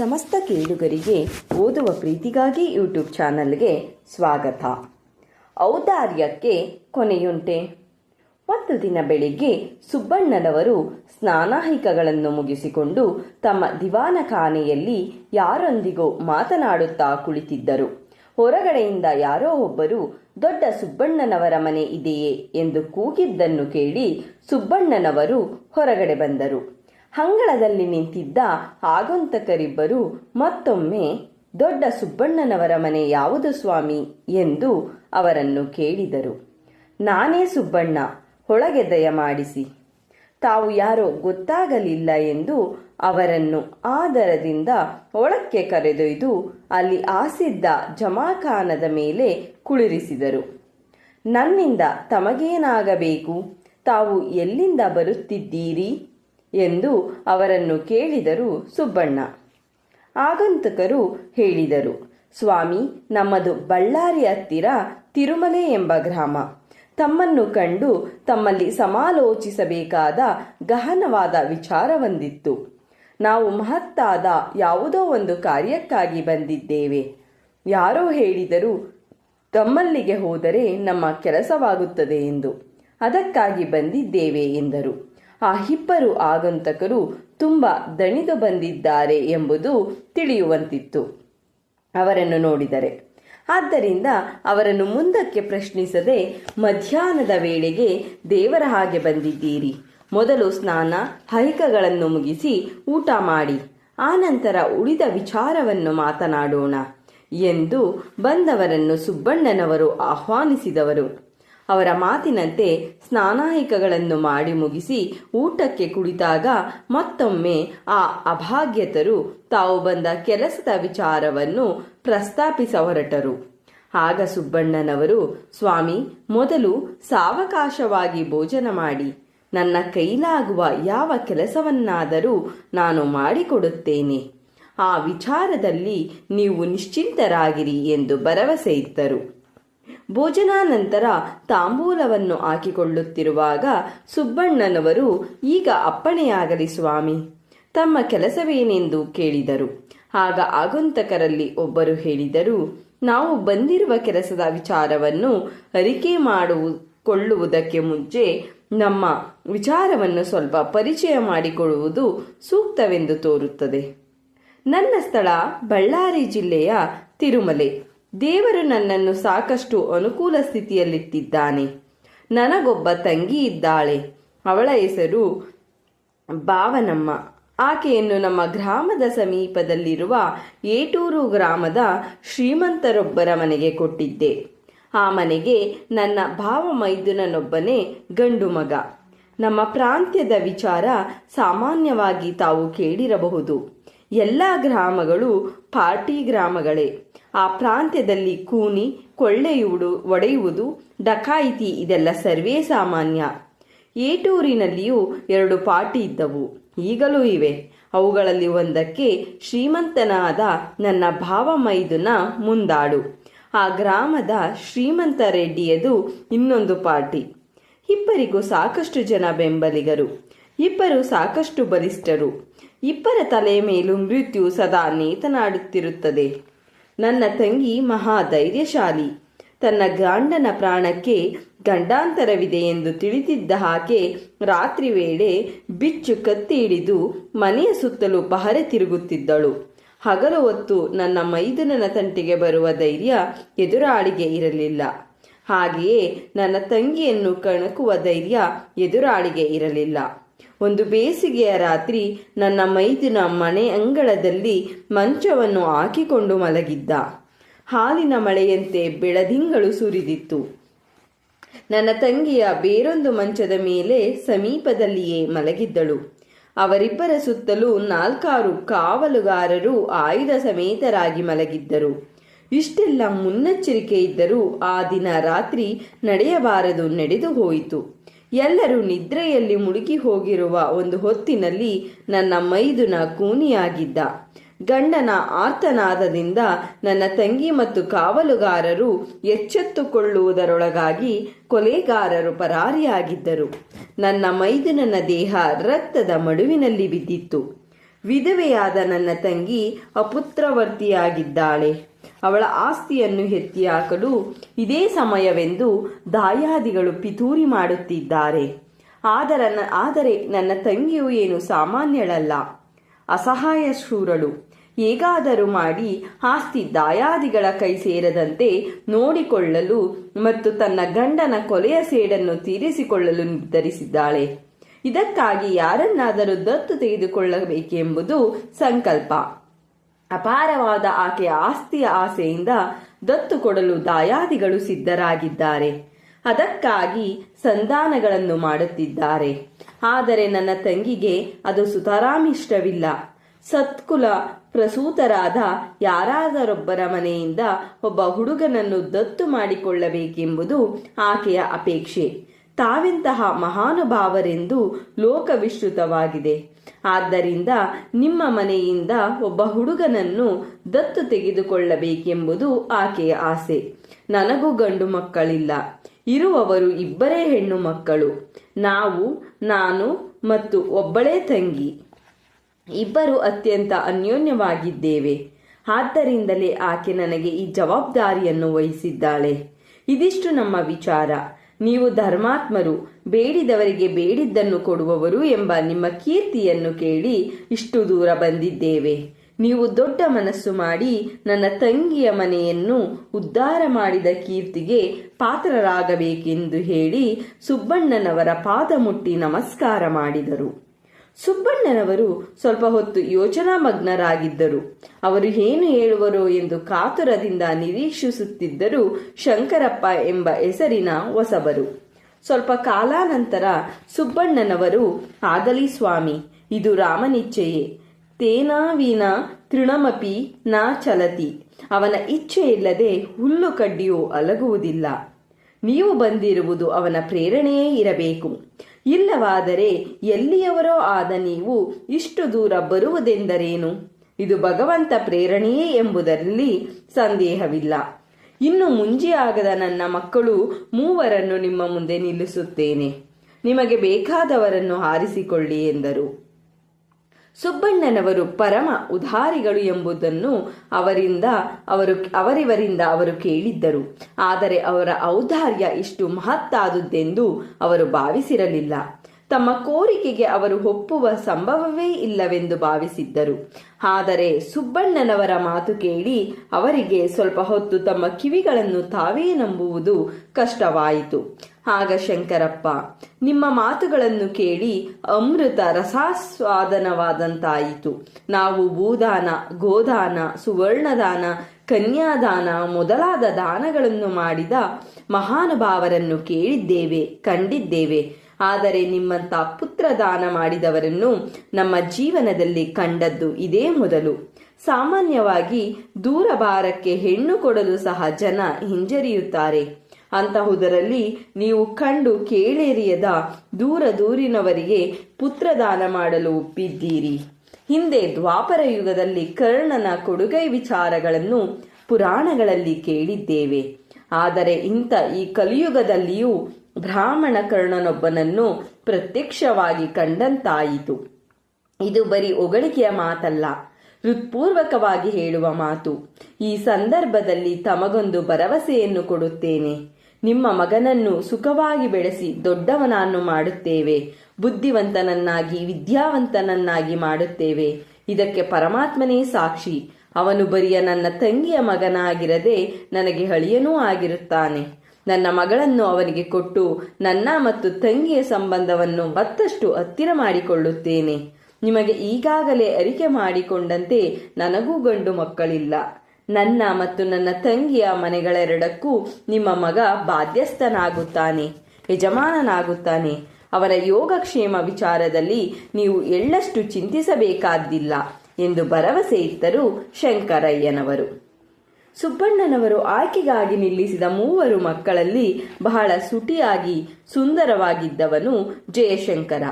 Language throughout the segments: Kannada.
ಸಮಸ್ತ ಕೇಳುಗರಿಗೆ ಓದುವ ಪ್ರೀತಿಗಾಗಿ ಯೂಟ್ಯೂಬ್ ಚಾನಲ್ಗೆ ಸ್ವಾಗತ. ಔದಾರ್ಯಕ್ಕೆ ಕೊನೆಯುಂಟೆ. ಒಂದು ದಿನ ಬೆಳಿಗ್ಗೆ ಸುಬ್ಬಣ್ಣನವರು ಸ್ನಾನಾಹಿಕಗಳನ್ನು ಮುಗಿಸಿಕೊಂಡು ತಮ್ಮ ದಿವಾನಖಾನೆಯಲ್ಲಿ ಯಾರೊಂದಿಗೋ ಮಾತನಾಡುತ್ತಾ ಕುಳಿತಿದ್ದರು. ಹೊರಗಡೆಯಿಂದ ಯಾರೋ ಒಬ್ಬರು, ದೊಡ್ಡ ಸುಬ್ಬಣ್ಣನವರ ಮನೆ ಇದೆಯೇ? ಎಂದು ಕೂಗಿದ್ದನ್ನು ಕೇಳಿ ಸುಬ್ಬಣ್ಣನವರು ಹೊರಗಡೆ ಬಂದರು. ಹಂಗಳದಲ್ಲಿ ನಿಂತಿದ್ದ ಆಗಂತಕರಿಬ್ಬರು ಮತ್ತೊಮ್ಮೆ ದೊಡ್ಡ ಸುಬ್ಬಣ್ಣನವರ ಮನೆ ಯಾವುದು ಸ್ವಾಮಿ ಎಂದು ಅವರನ್ನು ಕೇಳಿದರು. ನಾನೇ ಸುಬ್ಬಣ್ಣ, ಒಳಗೆ ದಯಮಾಡಿಸಿ ತಾವು ಯಾರೋ ಗೊತ್ತಾಗಲಿಲ್ಲ ಎಂದು ಅವರನ್ನು ಆದರದಿಂದ ಒಳಕ್ಕೆ ಕರೆದೊಯ್ದು ಅಲ್ಲಿ ಆಸಿದ್ದ ಜಮಾಖಾನದ ಮೇಲೆ ಕುಳಿರಿಸಿದರು. ನನ್ನಿಂದ ತಮಗೇನಾಗಬೇಕು? ತಾವು ಎಲ್ಲಿಂದ ಬರುತ್ತಿದ್ದೀರಿ? ಎಂದು ಅವರನ್ನು ಕೇಳಿದರು ಸುಬ್ಬಣ್ಣ. ಆಗಂತಕರು ಹೇಳಿದರು, ಸ್ವಾಮಿ, ನಮ್ಮದು ಬಳ್ಳಾರಿ ಹತ್ತಿರ ತಿರುಮಲೆ ಎಂಬ ಗ್ರಾಮ. ತಮ್ಮನ್ನು ಕಂಡು ತಮ್ಮಲ್ಲಿ ಸಮಾಲೋಚಿಸಬೇಕಾದ ಗಹನವಾದ ವಿಚಾರವೊಂದಿತ್ತು ನಾವು ಮಹತ್ತಾದ ಯಾವುದೋ ಒಂದು ಕಾರ್ಯಕ್ಕಾಗಿ ಬಂದಿದ್ದೇವೆ. ಯಾರೋ ಹೇಳಿದರು, ತಮ್ಮಲ್ಲಿಗೆ ಹೋದರೆ ನಮ್ಮ ಕೆಲಸವಾಗುತ್ತದೆ ಎಂದು. ಅದಕ್ಕಾಗಿ ಬಂದಿದ್ದೇವೆ, ಎಂದರು. ಆ ಇಬ್ಬರು ಆಗಂತಕರು ತುಂಬ ದಣಿದು ಬಂದಿದ್ದಾರೆ ಎಂಬುದು ತಿಳಿಯುವಂತಿತ್ತು. ಅವರನ್ನು ನೋಡಿದರೆ, ಆದ್ದರಿಂದ ಅವರನ್ನು ಮುಂದಕ್ಕೆ ಪ್ರಶ್ನಿಸದೆ ಮಧ್ಯಾಹ್ನದ ವೇಳೆಗೆ ದೇವರ ಹಾಗೆ ಬಂದಿದ್ದೀರಿ. ಮೊದಲು ಸ್ನಾನ, ಹೈಕಗಳನ್ನು ಮುಗಿಸಿ ಊಟ ಮಾಡಿ, ಆನಂತರ ಉಳಿದ ವಿಚಾರವನ್ನು ಮಾತನಾಡೋಣ ಎಂದು ಬಂದವರನ್ನು ಸುಬ್ಬಣ್ಣನವರು ಆಹ್ವಾನಿಸಿದವರು. ಅವರ ಮಾತಿನಂತೆ ಸ್ನಾನಾಯಿಕಗಳನ್ನು ಮಾಡಿ ಮುಗಿಸಿ ಊಟಕ್ಕೆ ಕುಳಿತಾಗ ಮತ್ತೊಮ್ಮೆ ಆ ಅಭಾಗ್ಯತರು ತಾವು ಬಂದ ಕೆಲಸದ ವಿಚಾರವನ್ನು ಪ್ರಸ್ತಾಪಿಸ ಹೊರಟರು ಆಗ ಸುಬ್ಬಣ್ಣನವರು, ಸ್ವಾಮಿ, ಮೊದಲು ಸಾವಕಾಶವಾಗಿ ಭೋಜನ ಮಾಡಿ. ನನ್ನ ಕೈಲಾಗುವ ಯಾವ ಕೆಲಸವನ್ನಾದರೂ ನಾನು ಮಾಡಿಕೊಡುತ್ತೇನೆ. ಆ ವಿಚಾರದಲ್ಲಿ ನೀವು ನಿಶ್ಚಿಂತರಾಗಿರಿ ಎಂದು ಭರವಸೆ ಇತ್ತರು. ಭೋಜನಾನಂತರ ತಾಂಬೂಲವನ್ನು ಹಾಕಿಕೊಳ್ಳುತ್ತಿರುವಾಗ ಸುಬ್ಬಣ್ಣನವರು, ಈಗ ಅಪ್ಪಣೆಯಾಗಲಿ ಸ್ವಾಮಿ. ತಮ್ಮ ಕೆಲಸವೇನೆಂದು ಕೇಳಿದರು. ಆಗ ಆಗಂತಕರಲ್ಲಿ ಒಬ್ಬರು ಹೇಳಿದರು, ನಾವು ಬಂದಿರುವ ಕೆಲಸದ ವಿಚಾರವನ್ನು ಅರಿಕೆ ಮಾಡಿಕೊಳ್ಳುವುದಕ್ಕೆ ಮುಂಚೆ ನಮ್ಮ ವಿಚಾರವನ್ನು ಸ್ವಲ್ಪ ಪರಿಚಯ ಮಾಡಿಕೊಳ್ಳುವುದು ಸೂಕ್ತವೆಂದು ತೋರುತ್ತದೆ. ನನ್ನ ಸ್ಥಳ ಬಳ್ಳಾರಿ ಜಿಲ್ಲೆಯ ತಿರುಮಲೆ. ದೇವರು ನನ್ನನ್ನು ಸಾಕಷ್ಟು ಅನುಕೂಲ ಸ್ಥಿತಿಯಲ್ಲಿಟ್ಟಿದ್ದಾನೆ. ನನಗೊಬ್ಬ ತಂಗಿ ಇದ್ದಾಳೆ. ಅವಳ ಹೆಸರು ಭಾವನಮ್ಮ. ಆಕೆಯನ್ನು ನಮ್ಮ ಗ್ರಾಮದ ಸಮೀಪದಲ್ಲಿರುವ ಏಟೂರು ಗ್ರಾಮದ ಶ್ರೀಮಂತರೊಬ್ಬರ ಮನೆಗೆ ಕೊಟ್ಟಿದ್ದೆ. ಆ ಮನೆಗೆ ನನ್ನ ಭಾವ ಮೈದುನನೊಬ್ಬನೇ ಗಂಡು ಮಗ. ನಮ್ಮ ಪ್ರಾಂತ್ಯದ ವಿಚಾರ ಸಾಮಾನ್ಯವಾಗಿ ತಾವು ಕೇಳಿರಬಹುದು. ಎಲ್ಲ ಗ್ರಾಮಗಳು ಪಾರ್ಟಿ ಗ್ರಾಮಗಳೇ. ಆ ಪ್ರಾಂತ್ಯದಲ್ಲಿ ಕೂನಿ ಕೊಳ್ಳೆಯುವುದು ಒಡೆಯುವುದು, ಡಕಾಯಿತಿ ಇದೆಲ್ಲ ಸರ್ವೇ ಸಾಮಾನ್ಯ. ಏಟೂರಿನಲ್ಲಿಯೂ ಎರಡು ಪಾರ್ಟಿ ಇದ್ದವು. ಈಗಲೂ ಇವೆ. ಅವುಗಳಲ್ಲಿ ಒಂದಕ್ಕೆ ಶ್ರೀಮಂತನಾದ ನನ್ನ ಭಾವ ಮೈದುನ ಮುಂದಾಡು ಆ ಗ್ರಾಮದ ಶ್ರೀಮಂತ ರೆಡ್ಡಿಯದು ಇನ್ನೊಂದು ಪಾರ್ಟಿ. ಇಬ್ಬರಿಗೂ ಸಾಕಷ್ಟು ಜನ ಬೆಂಬಲಿಗರು. ಇಬ್ಬರು ಸಾಕಷ್ಟು ಬಲಿಷ್ಠರು. ಇಬ್ಬರ ತಲೆಯ ಮೇಲೂ ಮೃತ್ಯು ಸದಾ ನೇತನಾಡುತ್ತಿರುತ್ತದೆ. ನನ್ನ ತಂಗಿ ಮಹಾಧೈರ್ಯಶಾಲಿ. ತನ್ನ ಗಾಂಡನ ಪ್ರಾಣಕ್ಕೆ ಗಂಡಾಂತರವಿದೆ ಎಂದು ತಿಳಿದಿದ್ದ ಹಾಗೆ ರಾತ್ರಿ ವೇಳೆ ಬಿಚ್ಚು ಕತ್ತಿ ಹಿಡಿದು ಮನೆಯ ಸುತ್ತಲೂ ಪಹರೆ ತಿರುಗುತ್ತಿದ್ದಳು. ಹಗಲು ಹೊತ್ತು ನನ್ನ ಮೈದನನ ತಂಟಿಗೆ ಬರುವ ಧೈರ್ಯ ಎದುರಾಳಿಗೆ ಇರಲಿಲ್ಲ. ಹಾಗೆಯೇ ನನ್ನ ತಂಗಿಯನ್ನು ಕಣಕುವ ಧೈರ್ಯ ಎದುರಾಳಿಗೆ ಇರಲಿಲ್ಲ. ಒಂದು ಬೇಸಿಗೆಯ ರಾತ್ರಿ ನನ್ನ ಮೈದಿನ ಮನೆ ಅಂಗಳದಲ್ಲಿ ಮಂಚವನ್ನು ಹಾಕಿಕೊಂಡು ಮಲಗಿದ್ದ. ಹಾಲಿನ ಮಳೆಯಂತೆ ಬೆಳದಿಂಗಳು ಸುರಿದಿತ್ತು. ನನ್ನ ತಂಗಿಯ ಬೇರೊಂದು ಮಂಚದ ಮೇಲೆ ಸಮೀಪದಲ್ಲಿಯೇ ಮಲಗಿದ್ದಳು. ಅವರಿಬ್ಬರ ಸುತ್ತಲೂ ನಾಲ್ಕಾರು ಕಾವಲುಗಾರರು ಆಯುಧ ಸಮೇತರಾಗಿ ಮಲಗಿದ್ದರು. ಇಷ್ಟೆಲ್ಲ ಮುನ್ನೆಚ್ಚರಿಕೆ ಇದ್ದರೂ ಆ ದಿನ ರಾತ್ರಿ ನಡೆಯಬಾರದು, ನಡೆದು ಹೋಯಿತು. ಎಲ್ಲರೂ ನಿದ್ರೆಯಲ್ಲಿ ಮುಳುಗಿ ಹೋಗಿರುವ ಒಂದು ಹೊತ್ತಿನಲ್ಲಿ ನನ್ನ ಮೈದುನ ಕೂನಿಯಾಗಿದ್ದ. ಗಂಡನ ಆರ್ತನಾದದಿಂದ ನನ್ನ ತಂಗಿ ಮತ್ತು ಕಾವಲುಗಾರರು ಎಚ್ಚೆತ್ತುಕೊಳ್ಳುವುದರೊಳಗಾಗಿ ಕೊಲೆಗಾರರು ಪರಾರಿಯಾಗಿದ್ದರು. ನನ್ನ ಮೈದುನನ ದೇಹ ರಕ್ತದ ಮಡುವಿನಲ್ಲಿ ಬಿದ್ದಿತ್ತು. ವಿಧವೆಯಾದ ನನ್ನ ತಂಗಿ ಅಪುತ್ರವರ್ತಿಯಾಗಿದ್ದಾಳೆ. ಅವಳ ಆಸ್ತಿಯನ್ನು ಎತ್ತಿ ಹಾಕಲು ಇದೇ ಸಮಯವೆಂದು ದಾಯಾದಿಗಳು ಪಿತೂರಿ ಮಾಡುತ್ತಿದ್ದಾರೆ. ಆದರ ಆದರೆ ನನ್ನ ತಂಗಿಯು ಏನು ಸಾಮಾನ್ಯಳಲ್ಲ. ಅಸಹಾಯ ಶೂರಳು. ಹೇಗಾದರೂ ಮಾಡಿ ಆಸ್ತಿ ದಾಯಾದಿಗಳ ಕೈ ಸೇರದಂತೆ ನೋಡಿಕೊಳ್ಳಲು ಮತ್ತು ತನ್ನ ಗಂಡನ ಕೊಲೆಯ ಸೇಡನ್ನು ತೀರಿಸಿಕೊಳ್ಳಲು ನಿರ್ಧರಿಸಿದ್ದಾಳೆ. ಇದಕ್ಕಾಗಿ ಯಾರನ್ನಾದರೂ ದತ್ತು ತೆಗೆದುಕೊಳ್ಳಬೇಕೆಂಬುದು ಸಂಕಲ್ಪ. ಅಪಾರವಾದ ಆಕೆಯ ಆಸ್ತಿಯ ಆಸೆಯಿಂದ ದತ್ತು ಕೊಡಲು ದಾಯಾದಿಗಳು ಸಿದ್ಧರಾಗಿದ್ದಾರೆ. ಅದಕ್ಕಾಗಿ ಸಂಧಾನಗಳನ್ನು ಮಾಡುತ್ತಿದ್ದಾರೆ. ಆದರೆ ನನ್ನ ತಂಗಿಗೆ ಅದು ಸುತರಾಮಿಷ್ಟವಿಲ್ಲ. ಸತ್ಕುಲ ಪ್ರಸೂತರಾದ ಯಾರಾದರೊಬ್ಬರ ಮನೆಯಿಂದ ಒಬ್ಬ ಹುಡುಗನನ್ನು ದತ್ತು ಮಾಡಿಕೊಳ್ಳಬೇಕೆಂಬುದು ಆಕೆಯ ಅಪೇಕ್ಷೆ. ತಾವೆಂತಹ ಮಹಾನುಭಾವರೆಂದು ಲೋಕವಿಶ್ರುತವಾಗಿದೆ. ಆದ್ದರಿಂದ ನಿಮ್ಮ ಮನೆಯಿಂದ ಒಬ್ಬ ಹುಡುಗನನ್ನು ದತ್ತು ತೆಗೆದುಕೊಳ್ಳಬೇಕೆಂಬುದು ಆಕೆಯ ಆಸೆ. ನನಗೂ ಗಂಡು ಮಕ್ಕಳಿಲ್ಲ. ಇರುವವರು ಇಬ್ಬರೇ ಹೆಣ್ಣು ಮಕ್ಕಳು. ನಾವು, ನಾನು ಮತ್ತು ಒಬ್ಬಳೇ ತಂಗಿ. ಇಬ್ಬರು ಅತ್ಯಂತ ಅನ್ಯೋನ್ಯವಾಗಿದ್ದೇವೆ. ಆದ್ದರಿಂದಲೇ ಆಕೆ ನನಗೆ ಈ ಜವಾಬ್ದಾರಿಯನ್ನು ವಹಿಸಿದ್ದಾಳೆ. ಇದಿಷ್ಟು ನಮ್ಮ ವಿಚಾರ. ನೀವು ಧರ್ಮಾತ್ಮರು, ಬೇಡಿದವರಿಗೆ ಬೇಡಿದ್ದನ್ನು ಕೊಡುವವರು ಎಂಬ ನಿಮ್ಮ ಕೀರ್ತಿಯನ್ನು ಕೇಳಿ ಇಷ್ಟು ದೂರ ಬಂದಿದ್ದೇವೆ. ನೀವು ದೊಡ್ಡ ಮನಸ್ಸು ಮಾಡಿ ನನ್ನ ತಂಗಿಯ ಮನೆಯನ್ನು ಉದ್ಧಾರ ಮಾಡಿದ ಕೀರ್ತಿಗೆ ಪಾತ್ರರಾಗಬೇಕೆಂದು ಹೇಳಿ ಸುಬ್ಬಣ್ಣನವರ ಪಾದ ಮುಟ್ಟಿ ನಮಸ್ಕಾರ ಮಾಡಿದರು. ಸುಬ್ಬಣ್ಣನವರು ಸ್ವಲ್ಪ ಹೊತ್ತು ಯೋಚನಾ ಮಗ್ನರಾಗಿದ್ದರು ಅವರು ಏನು ಹೇಳುವರೋ ಎಂದು ಕಾತುರದಿಂದ ನಿರೀಕ್ಷಿಸುತ್ತಿದ್ದರು ಶಂಕರಪ್ಪ ಎಂಬ ಹೆಸರಿನ ಹೊಸಬರು. ಸ್ವಲ್ಪ ಕಾಲಾನಂತರ ಸುಬ್ಬಣ್ಣನವರು, ಆಗಲಿ ಸ್ವಾಮಿ, ಇದು ರಾಮನಿಚ್ಛೆಯೇ. ತೇನಾವೀನ ತೃಣಮಪಿ ನಾ ಚಲತಿ. ಅವನ ಇಚ್ಛೆ ಇಲ್ಲದೆ ಹುಲ್ಲು ಕಡ್ಡಿಯೂ ಅಲಗುವುದಿಲ್ಲ. ನೀವು ಬಂದಿರುವುದು ಅವನ ಪ್ರೇರಣೆಯೇ ಇರಬೇಕು. ಇಲ್ಲವಾದರೆ ಎಲ್ಲಿಯವರೋ ಆದ ನೀವು ಇಷ್ಟು ದೂರ ಬರುವುದೆಂದರೇನು? ಇದು ಭಗವಂತ ಪ್ರೇರಣೆಯೇ ಎಂಬುದರಲ್ಲಿ ಸಂದೇಹವಿಲ್ಲ. ಇನ್ನು ಮುಂಜೆಯಾಗದ ನನ್ನ ಮಕ್ಕಳು ಮೂವರನ್ನು ನಿಮ್ಮ ಮುಂದೆ ನಿಲ್ಲಿಸುತ್ತೇನೆ. ನಿಮಗೆ ಬೇಕಾದವರನ್ನು ಆರಿಸಿಕೊಳ್ಳಿ ಎಂದರು. ಸುಬ್ಬಣ್ಣನವರು ಪರಮ ಉದಾರಿಗಳು ಎಂಬುದನ್ನು ಅವರಿಂದ ಅವರು ಅವರಿವರಿಂದ ಅವರು ಕೇಳಿದ್ದರು. ಆದರೆ ಅವರ ಔದಾರ್ಯ ಇಷ್ಟು ಮಹತ್ತಾದುದೆಂದು ಅವರು ಭಾವಿಸಿರಲಿಲ್ಲ. ತಮ್ಮ ಕೋರಿಕೆಗೆ ಅವರು ಒಪ್ಪುವ ಸಂಭವವೇ ಇಲ್ಲವೆಂದು ಭಾವಿಸಿದ್ದರು. ಆದರೆ ಸುಬ್ಬಣ್ಣನವರ ಮಾತು ಕೇಳಿ ಅವರಿಗೆ ಸ್ವಲ್ಪ ಹೊತ್ತು ತಮ್ಮ ಕಿವಿಗಳನ್ನು ತಾವೇ ನಂಬುವುದು ಕಷ್ಟವಾಯಿತು. ಆಗ ಶಂಕರಪ್ಪ, ನಿಮ್ಮ ಮಾತುಗಳನ್ನು ಕೇಳಿ ಅಮೃತ ರಸಾಸ್ವಾದನವಾದಂತಾಯಿತು. ನಾವು ಭೂದಾನ, ಗೋದಾನ, ಸುವರ್ಣದಾನ, ಕನ್ಯಾದಾನ ಮೊದಲಾದ ದಾನಗಳನ್ನು ಮಾಡಿದ ಮಹಾನುಭಾವರನ್ನು ಕೇಳಿದ್ದೇವೆ, ಕಂಡಿದ್ದೇವೆ. ಆದರೆ ನಿಮ್ಮಂತ ಪುತ್ರ ದಾನ ಮಾಡಿದವರನ್ನು ನಮ್ಮ ಜೀವನದಲ್ಲಿ ಕಂಡದ್ದು ಇದೇ ಮೊದಲು. ಸಾಮಾನ್ಯವಾಗಿ ದೂರ ಭಾರಕ್ಕೆ ಹೆಣ್ಣು ಕೊಡಲು ಸಹ ಜನ ಹಿಂಜರಿಯುತ್ತಾರೆ. ಅಂತಹುದರಲ್ಲಿ ನೀವು ಕಂಡು ಕೇಳೇರಿಯದ ದೂರ ದೂರಿನವರಿಗೆ ಪುತ್ರದಾನ ಮಾಡಲು ಒಪ್ಪಿದ್ದೀರಿ. ಹಿಂದೆ ದ್ವಾಪರ ಯುಗದಲ್ಲಿ ಕರ್ಣನ ಕೊಡುಗೈ ವಿಚಾರಗಳನ್ನು ಪುರಾಣಗಳಲ್ಲಿ ಕೇಳಿದ್ದೇವೆ. ಆದರೆ ಇಂಥ ಈ ಕಲಿಯುಗದಲ್ಲಿಯೂ ಬ್ರಾಹ್ಮಣ ಕರ್ಣನೊಬ್ಬನನ್ನು ಪ್ರತ್ಯಕ್ಷವಾಗಿ ಕಂಡಂತಾಯಿತು. ಇದು ಬರೀ ಒಗಳಿಕೆಯ ಮಾತಲ್ಲ, ಹೃತ್ಪೂರ್ವಕವಾಗಿ ಹೇಳುವ ಮಾತು. ಈ ಸಂದರ್ಭದಲ್ಲಿ ತಮಗೊಂದು ಭರವಸೆಯನ್ನು ಕೊಡುತ್ತೇನೆ. ನಿಮ್ಮ ಮಗನನ್ನು ಸುಖವಾಗಿ ಬೆಳೆಸಿ ದೊಡ್ಡವನನ್ನು ಮಾಡುತ್ತೇವೆ. ಬುದ್ಧಿವಂತನನ್ನಾಗಿ, ವಿದ್ಯಾವಂತನನ್ನಾಗಿ ಮಾಡುತ್ತೇವೆ. ಇದಕ್ಕೆ ಪರಮಾತ್ಮನೇ ಸಾಕ್ಷಿ. ಅವನು ಬರಿಯ ನನ್ನ ತಂಗಿಯ ಮಗನಾಗಿರದೆ ನನಗೆ ಹಳಿಯನೂ ಆಗಿರುತ್ತಾನೆ. ನನ್ನ ಮಗಳನ್ನು ಅವನಿಗೆ ಕೊಟ್ಟು ನನ್ನ ಮತ್ತು ತಂಗಿಯ ಸಂಬಂಧವನ್ನು ಮತ್ತಷ್ಟು ಹತ್ತಿರ ಮಾಡಿಕೊಳ್ಳುತ್ತೇನೆ. ನಿಮಗೆ ಈಗಾಗಲೇ ಅರಿಕೆ ಮಾಡಿಕೊಂಡಂತೆ ನನಗೂ ಗಂಡು ಮಕ್ಕಳಿಲ್ಲ. ನನ್ನ ಮತ್ತು ನನ್ನ ತಂಗಿಯ ಮನೆಗಳೆರಡಕ್ಕೂ ನಿಮ್ಮ ಮಗ ಬಾಧ್ಯಸ್ಥನಾಗುತ್ತಾನೆ, ಯಜಮಾನನಾಗುತ್ತಾನೆ. ಅವರ ಯೋಗಕ್ಷೇಮ ವಿಚಾರದಲ್ಲಿ ನೀವು ಎಳ್ಳಷ್ಟು ಚಿಂತಿಸಬೇಕಾದ್ದಿಲ್ಲ ಎಂದು ಭರವಸೆ ಇತ್ತರು ಶಂಕರಯ್ಯನವರು. ಸುಬ್ಬಣ್ಣನವರು ಆಯ್ಕೆಗಾಗಿ ನಿಲ್ಲಿಸಿದ ಮೂವರು ಮಕ್ಕಳಲ್ಲಿ ಬಹಳ ಸುಟಿಯಾಗಿ ಸುಂದರವಾಗಿದ್ದವನು ಜಯಶಂಕರ.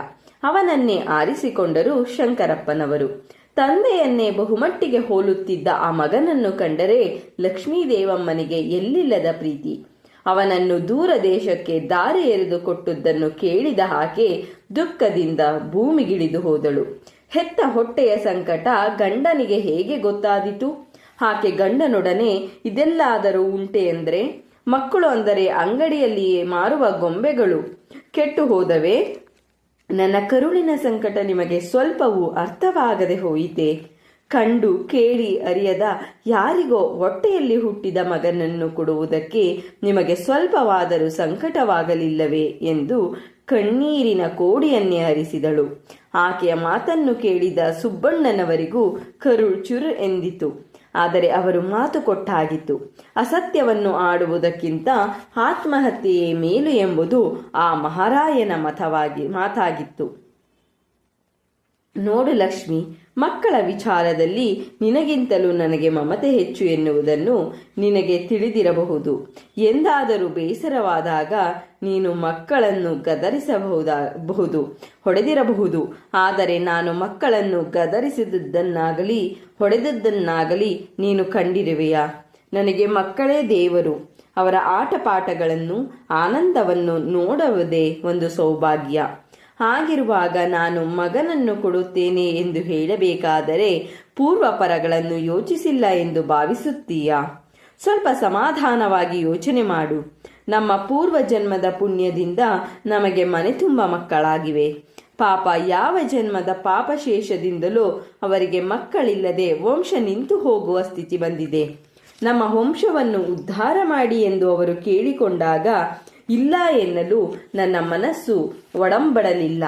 ಅವನನ್ನೇ ಆರಿಸಿಕೊಂಡರು ಶಂಕರಪ್ಪನವರು. ತಂದೆಯನ್ನೇ ಬಹುಮಟ್ಟಿಗೆ ಹೋಲುತ್ತಿದ್ದ ಆ ಮಗನನ್ನು ಕಂಡರೆ ಲಕ್ಷ್ಮೀದೇವಮ್ಮನಿಗೆ ಎಲ್ಲಿಲ್ಲದ ಪ್ರೀತಿ. ಅವನನ್ನು ದೂರ ದೇಶಕ್ಕೆ ದಾರಿ ಎರೆದು ಕೊಟ್ಟದ್ದನ್ನು ಕೇಳಿದ ಹಾಗೆ ದುಃಖದಿಂದ ಭೂಮಿಗಿಳಿದು ಹೋದಳು. ಹೆತ್ತ ಹೊಟ್ಟೆಯ ಸಂಕಟ ಗಂಡನಿಗೆ ಹೇಗೆ ಗೊತ್ತಾದೀತು? ಆಕೆ ಗಂಡನೊಡನೆ ಇದೆಲ್ಲಾದರೂ ಉಂಟೆ ಅಂದ್ರೆ? ಮಕ್ಕಳು ಅಂದರೆ ಅಂಗಡಿಯಲ್ಲಿಯೇ ಮಾರುವ ಗೊಂಬೆಗಳು ಕೆಟ್ಟು ಹೋದವೆ? ನನ್ನ ಕರುಳಿನ ಸಂಕಟ ನಿಮಗೆ ಸ್ವಲ್ಪವೂ ಅರ್ಥವಾಗದೆ ಹೋಯಿತೆ? ಕಂಡು ಕೇಳಿ ಅರಿಯದ ಯಾರಿಗೋ ಹೊಟ್ಟೆಯಲ್ಲಿ ಹುಟ್ಟಿದ ಮಗನನ್ನು ಕೊಡುವುದಕ್ಕೆ ನಿಮಗೆ ಸ್ವಲ್ಪವಾದರೂ ಸಂಕಟವಾಗಲಿಲ್ಲವೇ ಎಂದು ಕಣ್ಣೀರಿನ ಕೋಡಿಯನ್ನೇ ಹರಿಸಿದಳು. ಆಕೆಯ ಮಾತನ್ನು ಕೇಳಿದ ಸುಬ್ಬಣ್ಣನವರಿಗೂ ಕರುಳ್ ಚುರು ಎಂದಿತು. ಆದರೆ ಅವರು ಮಾತು ಕೊಟ್ಟಾಗಿತ್ತು. ಅಸತ್ಯವನ್ನು ಆಡುವುದಕ್ಕಿಂತ ಆತ್ಮಹತ್ಯೆಯೇ ಮೇಲು ಎಂಬುದು ಆ ಮಹಾರಾಯನ ಮತವಾಗಿ ಮಾತಾಗಿತ್ತು. ನೋಡು ಲಕ್ಷ್ಮಿ ಮಕ್ಕಳ ವಿಚಾರದಲ್ಲಿ ನಿನಗಿಂತಲೂ ನನಗೆ ಮಮತೆ ಹೆಚ್ಚು ಎನ್ನುವುದನ್ನು ನಿನಗೆ ತಿಳಿದಿರಬಹುದು. ಎಂದಾದರೂ ಬೇಸರವಾದಾಗ ನೀನು ಮಕ್ಕಳನ್ನು ಗದರಿಸಬಹುದಾಗಬಹುದು, ಹೊಡೆದಿರಬಹುದು. ಆದರೆ ನಾನು ಮಕ್ಕಳನ್ನು ಗದರಿಸಿದುದನ್ನಾಗಲಿ ಹೊಡೆದದ್ದನ್ನಾಗಲಿ ನೀನು ಕಂಡಿರುವೆಯಾ? ನನಗೆ ಮಕ್ಕಳೇ ದೇವರು. ಅವರ ಆಟಪಾಠಗಳನ್ನು, ಆನಂದವನ್ನು ನೋಡುವುದೇ ಒಂದು ಸೌಭಾಗ್ಯ. ಹಾಗಿರುವಾಗ ನಾನು ಮಗನನ್ನು ಕೊಡುತ್ತೇನೆ ಎಂದು ಹೇಳಬೇಕಾದರೆ ಪೂರ್ವಪರಗಳನ್ನು ಯೋಚಿಸಿಲ್ಲ ಎಂದು ಭಾವಿಸುತ್ತೀಯಾ? ಸ್ವಲ್ಪ ಸಮಾಧಾನವಾಗಿ ಯೋಚನೆ ಮಾಡು. ನಮ್ಮ ಪೂರ್ವ ಜನ್ಮದ ಪುಣ್ಯದಿಂದ ನಮಗೆ ಮನೆ ತುಂಬ ಮಕ್ಕಳಾಗಿವೆ. ಪಾಪ ಯಾವ ಜನ್ಮದ ಪಾಪಶೇಷದಿಂದಲೂ ಅವರಿಗೆ ಮಕ್ಕಳಿಲ್ಲದೆ ವಂಶ ನಿಂತು ಹೋಗುವ ಸ್ಥಿತಿ ಬಂದಿದೆ. ನಮ್ಮ ವಂಶವನ್ನು ಉದ್ಧಾರ ಮಾಡಿ ಎಂದು ಅವರು ಕೇಳಿಕೊಂಡಾಗ ಇಲ್ಲ ಎನ್ನಲು ನನ್ನ ಮನಸ್ಸು ಒಡಂಬಡಲಿಲ್ಲ.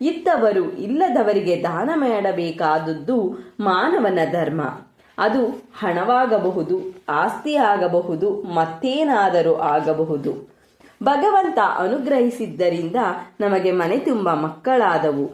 ಇದ್ದವರು ಇಲ್ಲದವರಿಗೆ ದಾನ ಮಾಡಬೇಕಾದದ್ದು ಮಾನವನ ಧರ್ಮ. ಅದು ಹಣವಾಗಬಹುದು ಆಸ್ತಿ ಆಗಬಹುದು ಮತ್ತೇನಾದರೂ ಆಗಬಹುದು. ಭಗವಂತ ಅನುಗ್ರಹಿಸಿದ್ದರಿಂದ ನಮಗೆ ಮನೆ ತುಂಬ ಮಕ್ಕಳಾದವು.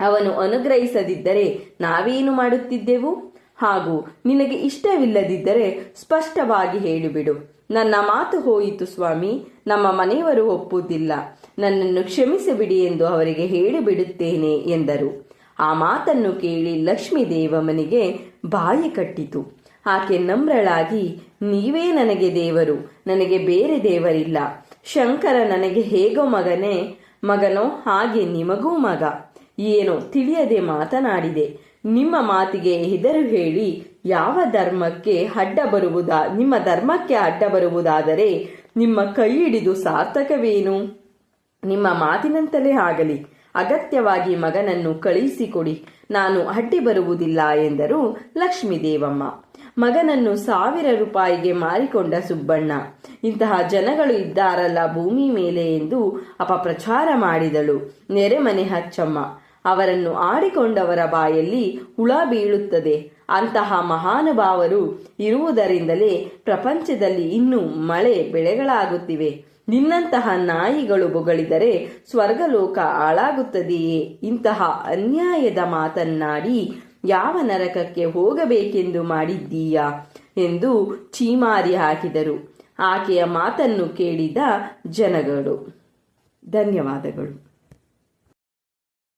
ಅವನು ಅನುಗ್ರಹಿಸದಿದ್ದರೆ ನಾವೇನು ಮಾಡುತ್ತಿದ್ದೆವು? ಹಾಗೂ ನಿನಗೆ ಇಷ್ಟವಿಲ್ಲದಿದ್ದರೆ ಸ್ಪಷ್ಟವಾಗಿ ಹೇಳಿಬಿಡು. ನನ್ನ ಮಾತು ಹೋಯಿತು ಸ್ವಾಮಿ, ನಮ್ಮ ಮನೆಯವರು ಒಪ್ಪುವುದಿಲ್ಲ ನನ್ನನ್ನು ಕ್ಷಮಿಸಿಬಿಡಿ ಎಂದು ಅವರಿಗೆ ಹೇಳಿಬಿಡುತ್ತೇನೆ ಎಂದರು. ಆ ಮಾತನ್ನು ಕೇಳಿ ಲಕ್ಷ್ಮೀ ದೇವಮ್ಮನಿಗೆ ಬಾಯಿ ಕಟ್ಟಿತು. ಆಕೆ ನಮ್ರಳಾಗಿ, ನೀವೇ ನನಗೆ ದೇವರು, ನನಗೆ ಬೇರೆ ದೇವರಿಲ್ಲ. ಶಂಕರ ನನಗೆ ಹೇಗೋ ಮಗನೇ, ಮಗನೋ ಹಾಗೆ ನಿಮಗೂ ಮಗ. ಏನೋ ತಿಳಿಯದೆ ಮಾತನಾಡಿದೆ. ನಿಮ್ಮ ಮಾತಿಗೆ ಹೆದರು ಹೇಳಿ ಯಾವ ಧರ್ಮಕ್ಕೆ ಅಡ್ಡ ಬರುವುದಾ, ನಿಮ್ಮ ಧರ್ಮಕ್ಕೆ ಅಡ್ಡ ಬರುವುದಾದರೆ ನಿಮ್ಮ ಕೈ ಹಿಡಿದು ಸಾರ್ಥಕವೇನು? ನಿಮ್ಮ ಮಾತಿನಂತಲೇ ಆಗಲಿ, ಅಗತ್ಯವಾಗಿ ಮಗನನ್ನು ಕಳುಹಿಸಿಕೊಡಿ, ನಾನು ಅಡ್ಡಿ ಬರುವುದಿಲ್ಲ ಎಂದರು ಲಕ್ಷ್ಮೀದೇವಮ್ಮ. ಮಗನನ್ನು ಸಾವಿರ ರೂಪಾಯಿಗೆ ಮಾರಿಕೊಂಡ ಸುಬ್ಬಣ್ಣ, ಇಂತಹ ಜನಗಳು ಇದ್ದಾರಲ್ಲ ಭೂಮಿ ಮೇಲೆ ಎಂದು ಅಪಪ್ರಚಾರ ಮಾಡಿದಳು ನೆರೆಮನೆ ಹಚ್ಚಮ್ಮ ಅವರನ್ನು ಆಡಿಕೊಂಡವರ ಬಾಯಲ್ಲಿ ಹುಳ ಬೀಳುತ್ತದೆ ಅಂತಹ ಮಹಾನುಭಾವರು ಇರುವುದರಿಂದಲೇ ಪ್ರಪಂಚದಲ್ಲಿ ಇನ್ನೂ ಮಳೆ ಬೆಳೆಗಳಾಗುತ್ತಿವೆ. ನಿನ್ನಂತಹ ನಾಯಿಗಳು ಬೊಗಳಿದರೆ ಸ್ವರ್ಗಲೋಕ ಹಾಳಾಗುತ್ತದೆಯೇ? ಇಂತಹ ಅನ್ಯಾಯದ ಮಾತನ್ನಾಡಿ ಯಾವ ನರಕಕ್ಕೆ ಹೋಗಬೇಕೆಂದು ಮಾಡಿದ್ದೀಯಾ? ಎಂದು ಚೀಮಾರಿ ಹಾಕಿದರು. ಆಕೆಯ ಮಾತನ್ನು ಕೇಳಿದ ಜನಗಳು. ಧನ್ಯವಾದಗಳು.